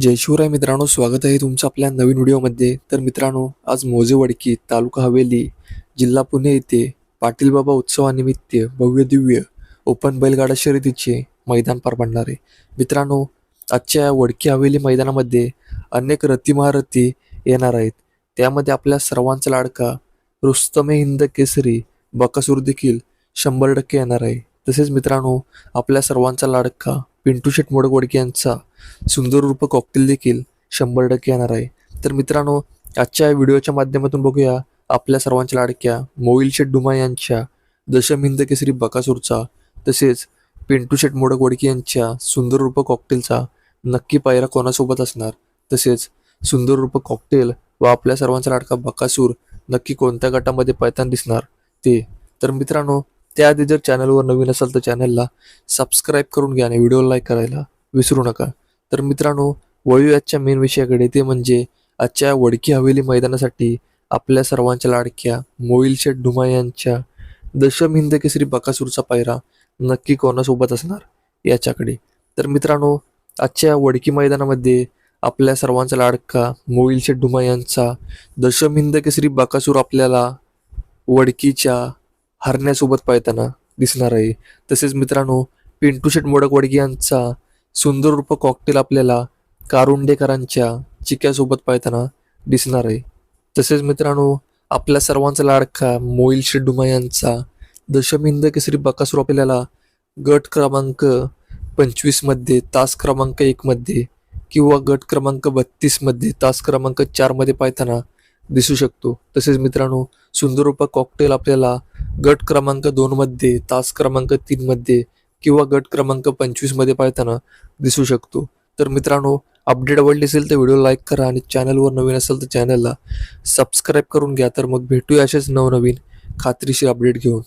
जय शिवराय मित्रांनो स्वागत आहे तुमचं आपल्या नवीन व्हिडिओमध्ये. तर मित्रांनो आज मोजे वडकी तालुका हवेली जिल्हा पुणे येथे पाटील बाबा उत्सवानिमित्त भव्य दिव्य ओपन बैलगाडा शर्यतीचे मैदान पार पडणार आहे. मित्रांनो आजच्या या वडकी हवेली मैदानामध्ये अनेक रतिमहारथी येणार आहेत. त्यामध्ये आपल्या सर्वांचा लाडका रुस्तमे हिंद केसरी बकासूर देखील शंभर टक्के येणार आहे. तसेच मित्रांनो आपल्या सर्वांचा लाडका पिंटू शेट मोडक यांचा सुंदर रूप कॉकटेल देखील शंभर टक्के येणार आहे. तर मित्रांनो आजच्या या व्हिडिओच्या माध्यमातून बघूया आपल्या सर्वांच्या लाडक्या मोईल शेट डुमा यांच्या दशमहिंद केसरी बकासूरचा तसेच पिंटू शेठ मोडकवडके यांच्या सुंदर रूप कॉकटेलचा नक्की पायरा कोणासोबत असणार? तसेच सुंदर रूप कॉकटेल व आपल्या सर्वांचा लाडका बकासूर नक्की कोणत्या गटामध्ये पळताना दिसणार? ते. तर मित्रांनो त्याआधी जर चॅनलवर नवीन असाल तर चॅनलला सबस्क्राईब करून घ्या आणि व्हिडिओ लाईक करायला विसरू नका. तर मित्रांनो वळू आजच्या मेन विषयाकडे. ते म्हणजे आजच्या वडकी हवेली मैदानासाठी आपल्या सर्वांच्या लाडक्या मोईल शेठ डुमा यांच्या दशम हिंद केसरी बकासूरचा पायरा नक्की कोणासोबत असणार याच्याकडे. तर मित्रांनो आजच्या वडकी मैदानामध्ये आपल्या सर्वांचा लाडका मोईल शेठ डुमा यांचा दशम हिंद केसरी बकासूर आपल्याला वडकीच्या हरण्यासोबत पळताना दिसणार आहे. तसेच मित्रांनो पिंटू शेट मोडक यांचा सुंदर रूप कॉकटेल आपल्याला कारुंडेकरांच्या चिक्यासोबत पळताना दिसणार आहे. तसेच मित्रांनो आपल्या सर्वांचा लाडका मोईल शेडुमा यांचा दशमिंद केसरी बकासूर आपल्याला गट क्रमांक पंचवीसमध्ये तास क्रमांक एकमध्ये किंवा गट क्रमांक बत्तीसमध्ये तास क्रमांक चारमध्ये पाहताना दिसू शकतो. तसेच मित्रांनो सुंदर रूप कॉकटेल आपल्याला गट क्रमांक दोनमध्ये तास क्रमांक तीनमध्ये किंवा गट क्रमांक पंचवीसमध्ये पाहताना दिसू शकतो. तर मित्रांनो अपडेट आवडली असेल तर व्हिडिओ लाईक करा आणि चॅनलवर नवीन असेल तर चॅनलला सबस्क्राईब करून घ्या. तर मग भेटूया असेच नवनवीन खात्रीशीर अपडेट घेऊन.